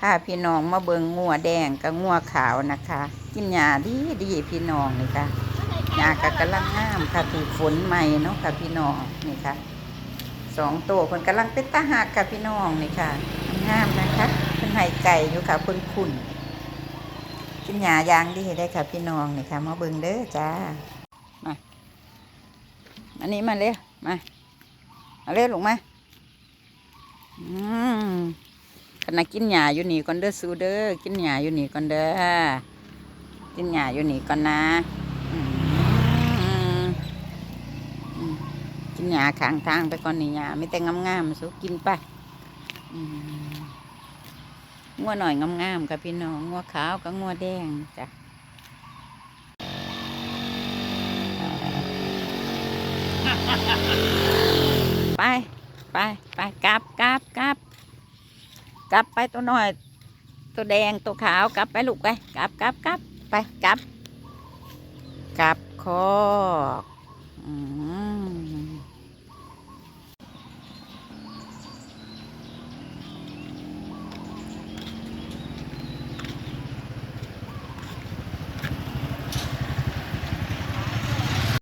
พาพี่น้องมาเบิงงัวแดงกับงัวขาวนะคะ กินหญ้าดีดีพี่น้องนี่ค่ะหญ้าก็กำลังงามค่ะถูกฝนใหม่เนาะค่ะพี่น้องนี่ค่ะสองตัวคนกำลังเป็นตาหักค่ะพี่น้องนี่ค่ะงามนะคะเป็นไห่ไก่อยู่ค่ะเพิ่นขุ่นกินหญ้ายางดีได้ค่ะพี่น้องนี่ค่ะมาเบิงเด้อจ้ามาอันนี้มาเร็วมามาเร็วลูกมาอืม ณะกินหญ้าอยู่นี่ก่อนเด้อสูเด้อกินหญ้าอยู่นี่ก่อนเด้อกินหญ้าอยู่นี่ก่อนนะกินหญ้าข้างทางไปก่อนนี่หญ้าไม่แต่งงามๆสูกินไปงัวหน่อยงามๆกับพี่น้องงัวขาวกับงัวแดงจ้ะไปไปไปกลับกลับกลับ กลับไปตัวน้อย ตัวแดงตัวขาวกลับไปลูกไปกลับกลับกลับไปกลับกลับคอก